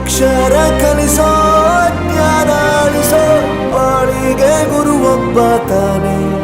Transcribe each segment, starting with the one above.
ಅಕ್ಷರ ಕಲಿಸೋ, ಜ್ಞಾನ ಅಳಿಸೋ ಬಾಳಿಗೆ ಗುರುವೊಬ್ಬ ತಾನೆ.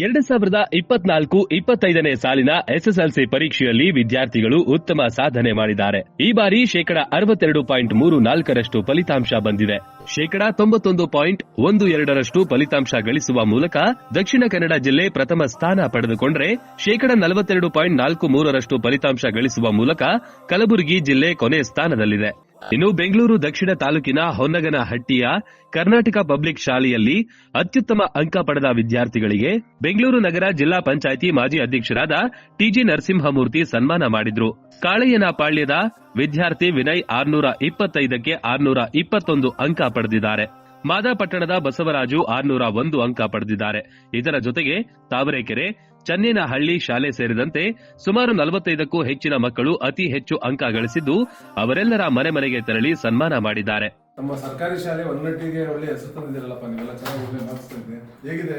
ಎರಡು ಸಾವಿರದ ಇಪ್ಪತ್ನಾಲ್ಕು ಇಪ್ಪತ್ತೈದನೇ ಸಾಲಿನ ಎಸ್ಎಸ್ಎಲ್ಸಿ ಪರೀಕ್ಷೆಯಲ್ಲಿ ವಿದ್ಯಾರ್ಥಿಗಳು ಉತ್ತಮ ಸಾಧನೆ ಮಾಡಿದ್ದಾರೆ. ಈ ಬಾರಿ ಶೇಕಡ ಅರವತ್ತೆರಡು ಪಾಯಿಂಟ್ ಮೂರು ನಾಲ್ಕರಷ್ಟು ಫಲಿತಾಂಶ ಬಂದಿದೆ. ಶೇಕಡ ತೊಂಬತ್ತೊಂದು ಪಾಯಿಂಟ್ ಒಂದು ಎರಡರಷ್ಟು ಫಲಿತಾಂಶ ಗಳಿಸುವ ಮೂಲಕ ದಕ್ಷಿಣ ಕನ್ನಡ ಜಿಲ್ಲೆ ಪ್ರಥಮ ಸ್ಥಾನ ಪಡೆದುಕೊಂಡರೆ ಶೇಕಡ ನಲವತ್ತೆರಡು ಪಾಯಿಂಟ್ ನಾಲ್ಕು ಮೂರರಷ್ಟು ಫಲಿತಾಂಶ ಗಳಿಸುವ ಮೂಲಕ ಕಲಬುರಗಿ ಜಿಲ್ಲೆ ಕೊನೆ ಸ್ಥಾನದಲ್ಲಿದೆ. ಇನ್ನು ಬೆಂಗಳೂರು ದಕ್ಷಿಣ ತಾಲೂಕಿನ ಹೊನ್ನಗನಹಟ್ಟಿಯ ಕರ್ನಾಟಕ ಪಬ್ಲಿಕ್ ಶಾಲೆಯಲ್ಲಿ ಅತ್ಯುತ್ತಮ ಅಂಕ ಪಡೆದ ವಿದ್ಯಾರ್ಥಿಗಳಿಗೆ ಬೆಂಗಳೂರು ನಗರ ಜಿಲ್ಲಾ ಪಂಚಾಯಿತಿ ಮಾಜಿ ಅಧ್ಯಕ್ಷರಾದ ಟಿಜಿ ನರಸಿಂಹಮೂರ್ತಿ ಸನ್ಮಾನ ಮಾಡಿದ್ರು. ಕಾಳೆಯನಪಾಳ್ಯದ ವಿದ್ಯಾರ್ಥಿ ವಿನಯ್ ಆರ್ನೂರ ಇಪ್ಪತ್ತೈದಕ್ಕೆ ಆರ್ನೂರ ಇಪ್ಪತ್ತೊಂದು ಅಂಕ ಪಡೆದಿದ್ದಾರೆ. ಮಾದಾಪಟ್ಟಣದ ಬಸವರಾಜು ಆರ್ನೂರ ಒಂದು ಅಂಕ ಪಡೆದಿದ್ದಾರೆ. ಇದರ ಜೊತೆಗೆ ತಾವರೆಕೆರೆ ಚನ್ನೇನಹಳ್ಳಿ ಶಾಲೆ ಸೇರಿದಂತೆ ಸುಮಾರು ನಲವತ್ತೈದಕ್ಕೂ ಹೆಚ್ಚಿನ ಮಕ್ಕಳು ಅತಿ ಹೆಚ್ಚು ಅಂಕ ಗಳಿಸಿದ್ದು ಅವರೆಲ್ಲರ ಮನೆ ಮನೆಗೆ ತೆರಳಿ ಸನ್ಮಾನ ಮಾಡಿದ್ದಾರೆ. ನಮ್ಮ ಸರ್ಕಾರಿ ಶಾಲೆ ಒನ್ನಟ್ಟಿಗೆ ಒಳ್ಳೆ ಹೆಸರು ತಂದಿದ್ದೀರಲ್ಲಪ್ಪ ನೀವೆಲ್ಲ ಚೆನ್ನಾಗಿ ಒಳ್ಳೆ ಮಾರ್ಕ್ಸ್ ತಂದಿದೆ ಹೇಗಿದೆ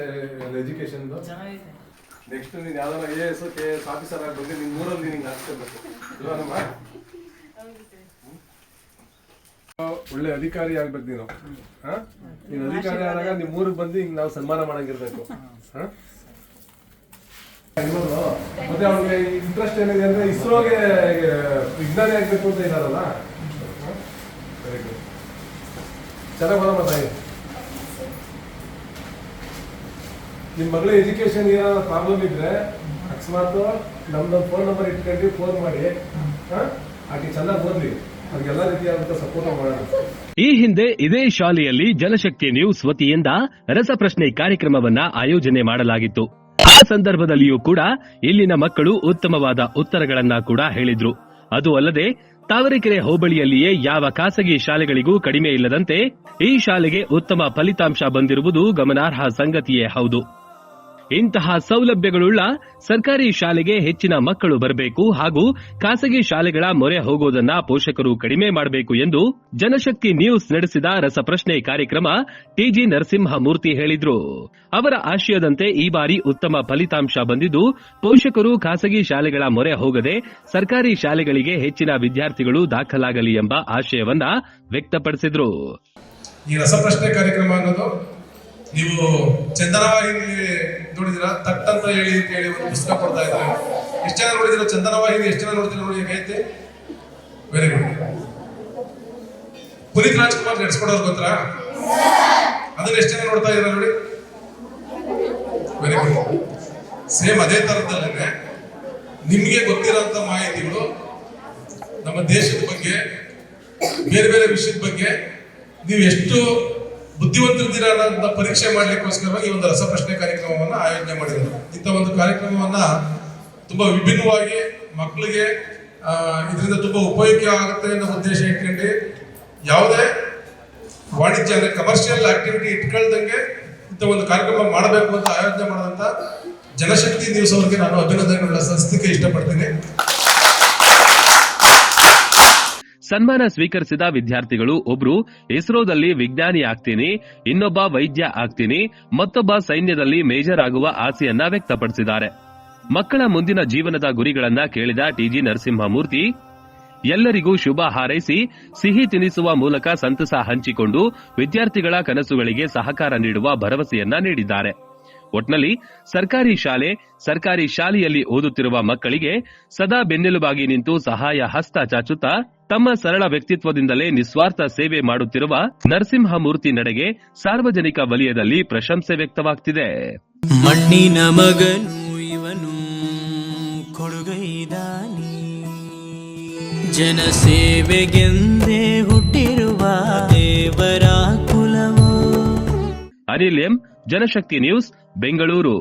ಎಜುಕೇಶನ್ ನೆಕ್ಸ್ಟ್ ನೀನು ಯಾವ್ದಾರ A S K S officer ಆಗ್ಬೇಕು ನಿನ್ನ ಊರಲ್ಲಿ ನಿಂಗೆ ಹಾಕ್ಸ್ಕೊಬೇಕು ಒಳ್ಳೆ ಅಧಿಕಾರಿ ಆಗ್ಬೇಕು ನೀನು. ಹಾ? ನೀನು ಅಧಿಕಾರಿ ಆದಾಗ ನಿಮ್ಮ ಊರಿಗೆ ಬಂದು ಹಿಂಗೆ ನಾವು ಸನ್ಮಾನ ಮಾಡಂಗಿರ್ಬೇಕು. ಹಾ? ಇನ್ನೊಂದು, ಮತ್ತೆ ಅವ್ರಿಗೆ ಇಂಟ್ರೆಸ್ಟ್ ಏನಿದೆ ಅಂದ್ರೆ ಇಸ್ರೋಗೆ ವಿಜ್ಞಾನಿ ಆಗ್ಬೇಕು ಅಂತ ಇದಾರಲ್ಲ. ವೆರಿ ಗುಡ್ ಚೆನ್ನಾಗಿ ಬರಮ್ಮ ತಾಯಿ. ನಿಮ್ಮ ಮಗಳ ಎಜುಕೇಶನ್ ಏನಾದ್ರು ಪ್ರಾಬ್ಲಮ್ ಇದ್ರೆ ಅಕಸ್ಮಾತ್ ನಮ್ದೊಂದು ಫೋನ್ ನಂಬರ್ ಇಟ್ಕೊಂಡು ಫೋನ್ ಮಾಡಿ? ಆಕೆ ಚೆನ್ನಾಗಿ ಓದ್ಲಿ. ಅವ್ರಿಗೆಲ್ಲ ರೀತಿಯಾದಂತ ಸಪೋರ್ಟ್ ಮಾಡೋಣ ಈ ಹಿಂದೆ ಇದೇ ಶಾಲೆಯಲ್ಲಿ ಜಲಶಕ್ತಿ ನ್ಯೂಸ್ ವತಿಯಿಂದ ರಸಪ್ರಶ್ನೆ ಕಾರ್ಯಕ್ರಮವನ್ನ ಆಯೋಜನೆ ಮಾಡಲಾಗಿತ್ತು. ಆ ಸಂದರ್ಭದಲ್ಲಿಯೂ ಕೂಡ ಇಲ್ಲಿನ ಮಕ್ಕಳು ಉತ್ತಮವಾದ ಉತ್ತರಗಳನ್ನ ಕೂಡ ಹೇಳಿದ್ರು. ಅದು ಅಲ್ಲದೆ, ತಾವರೆಕೆರೆ ಹೋಬಳಿಯಲ್ಲಿಯೇ ಯಾವ ಖಾಸಗಿ ಶಾಲೆಗಳಿಗೂ ಕಡಿಮೆ ಇಲ್ಲದಂತೆ ಈ ಶಾಲೆಗೆ ಉತ್ತಮ ಫಲಿತಾಂಶ ಬಂದಿರುವುದು ಗಮನಾರ್ಹ ಸಂಗತಿಯೇ ಹೌದು. ಇಂತಹ ಸೌಲಭ್ಯಗಳುಳ್ಳ ಸರ್ಕಾರಿ ಶಾಲೆಗೆ ಹೆಚ್ಚಿನ ಮಕ್ಕಳು ಬರಬೇಕು ಹಾಗೂ ಖಾಸಗಿ ಶಾಲೆಗಳ ಮೊರೆ ಹೋಗೋದನ್ನ ಪೋಷಕರು ಕಡಿಮೆ ಮಾಡಬೇಕು ಎಂದು ಜನಶಕ್ತಿ ನ್ಯೂಸ್ ನಡೆಸಿದ ರಸಪ್ರಶ್ನೆ ಕಾರ್ಯಕ್ರಮ ಟಿಜಿ ನರಸಿಂಹಮೂರ್ತಿ ಹೇಳಿದ್ರು. ಅವರ ಆಶಯದಂತೆ ಈ ಬಾರಿ ಉತ್ತಮ ಫಲಿತಾಂಶ ಬಂದಿದ್ದು, ಪೋಷಕರು ಖಾಸಗಿ ಶಾಲೆಗಳ ಮೊರೆ ಹೋಗದೆ ಸರ್ಕಾರಿ ಶಾಲೆಗಳಿಗೆ ಹೆಚ್ಚಿನ ವಿದ್ಯಾರ್ಥಿಗಳು ದಾಖಲಾಗಲಿ ಎಂಬ ಆಶಯವನ್ನ ವ್ಯಕ್ತಪಡಿಸಿದ್ರು. ಈ ರಸಪ್ರಶ್ನೆ ಕಾರ್ಯಕ್ರಮ ಅನ್ನೋದು ನೀವು ಚಂದನವಾಹಿನಿ ಅಂತ ಹೇಳಿ ಅಂತ ಹೇಳಿ ಒಂದು ಪುಸ್ತಕ ಕೊಡ್ತಾ ಇದ್ದಾರೆ. ಎಷ್ಟು ಜನ ನೋಡಿದ್ರು? ಚಂದನ ವಾಹಿನಿ ಎಷ್ಟು ಜನ ನೋಡಿದ್ರು ನೋಡಿ ಹೇಗೈತೆ ವೆರಿ ಗುಡ್ ಪುನೀತ್ ರಾಜ್ಕುಮಾರ್ ನಡೆಸ್ಕೊಡೋರು ಗೊತ್ತಾ? ಅದನ್ನ ಎಷ್ಟು ಜನ ನೋಡ್ತಾ ಇದ್ದಾರೆ ನೋಡಿ? ವೆರಿ ಗುಡ್ ಸೇಮ್ ಅದೇ ತರದಲ್ಲೇ ನಿಮಗೆ ಗೊತ್ತಿರೋಂಥ ಮಾಹಿತಿಗಳು ನಮ್ಮ ದೇಶದ ಬಗ್ಗೆ, ಬೇರೆ ಬೇರೆ ವಿಷಯದ ಬಗ್ಗೆ, ನೀವು ಎಷ್ಟು ಬುದ್ಧಿವಂತರಿದ್ದೀರ ಅಂತ ಪರೀಕ್ಷೆ ಮಾಡಲಿಕ್ಕೋಸ್ಕರವಾಗಿ ಒಂದು ರಸಪ್ರಶ್ನೆ ಕಾರ್ಯಕ್ರಮವನ್ನ ಆಯೋಜನೆ ಮಾಡಿರೋದು ಇಂಥ ಒಂದು ಕಾರ್ಯಕ್ರಮವನ್ನ ತುಂಬಾ ವಿಭಿನ್ನವಾಗಿ ಮಕ್ಕಳಿಗೆ ಇದರಿಂದ ತುಂಬಾ ಉಪಯೋಗ ಆಗುತ್ತೆ ಅನ್ನೋ ಉದ್ದೇಶ ಇಟ್ಕೊಂಡು ಯಾವುದೇ ವಾಣಿಜ್ಯ ಅಂದ್ರೆ ಕಮರ್ಷಿಯಲ್ ಆಕ್ಟಿವಿಟಿ ಇಟ್ಕೊಳ್ದಂಗೆ ಇಂಥ ಒಂದು ಕಾರ್ಯಕ್ರಮ ಮಾಡಬೇಕು ಅಂತ ಆಯೋಜನೆ ಮಾಡಿದಂತ ಜನಶಕ್ತಿ ನ್ಯೂಸ್ ನಾನು ಅಭಿನಂದನೆಗಳ ಸಂಸ್ಥೆಗೆ ಇಷ್ಟಪಡ್ತೀನಿ. ಸನ್ಮಾನ ಸ್ವೀಕರಿಸಿದ ವಿದ್ಯಾರ್ಥಿಗಳು, ಒಬ್ರು ಇಸ್ರೋದಲ್ಲಿ ವಿಜ್ಞಾನಿ ಆಗ್ತೀನಿ, ಇನ್ನೊಬ್ಬ ವೈದ್ಯ ಆಗ್ತೀನಿ, ಮತ್ತೊಬ್ಬ ಸೈನ್ಯದಲ್ಲಿ ಮೇಜರ್ ಆಗುವ ಆಸೆಯನ್ನ ವ್ಯಕ್ತಪಡಿಸಿದ್ದಾರೆ. ಮಕ್ಕಳ ಮುಂದಿನ ಜೀವನದ ಗುರಿಗಳನ್ನ ಕೇಳಿದ ಟಿಜಿ ನರಸಿಂಹಮೂರ್ತಿ, ಎಲ್ಲರಿಗೂ ಶುಭ ಹಾರೈಸಿ, ಸಿಹಿ ತಿನಿಸುವ ಮೂಲಕ ಸಂತಸ ಹಂಚಿಕೊಂಡು ವಿದ್ಯಾರ್ಥಿಗಳ ಕನಸುಗಳಿಗೆ ಸಹಕಾರ ನೀಡುವ ಭರವಸೆಯನ್ನ ನೀಡಿದ್ದಾರೆ. ಒಟ್ನಲ್ಲಿ ಸರ್ಕಾರಿ ಶಾಲೆ, ಸರ್ಕಾರಿ ಶಾಲೆಯಲ್ಲಿ ಓದುತ್ತಿರುವ ಮಕ್ಕಳಿಗೆ ಸದಾ ಬೆನ್ನೆಲುಬಾಗಿ ನಿಂತು ಸಹಾಯ ಹಸ್ತ ಚಾಚುತ್ತಾ ತಮ್ಮ ಸರಳ ವ್ಯಕ್ತಿತ್ವದಿಂದಲೇ ನಿಸ್ವಾರ್ಥ ಸೇವೆ ಮಾಡುತ್ತಿರುವ ನರಸಿಂಹಮೂರ್ತಿ ನಡೆಗೆ ಸಾರ್ವಜನಿಕ ವಲಯದಲ್ಲಿ ಪ್ರಶಂಸೆ ವ್ಯಕ್ತವಾಗ್ತಿದೆ. ಮಣ್ಣಿನ ಮಗನು ಇವನು ಕೊಡುಗೈದಾನಿ. ಜನಸೇವೆಗೆಂದೇ ಹುಟ್ಟಿರುವ ದೇವರ ಅನಿಲ್ ಎಂ ಜನಶಕ್ತಿ ನ್ಯೂಸ್ ಬೆಂಗಳೂರು.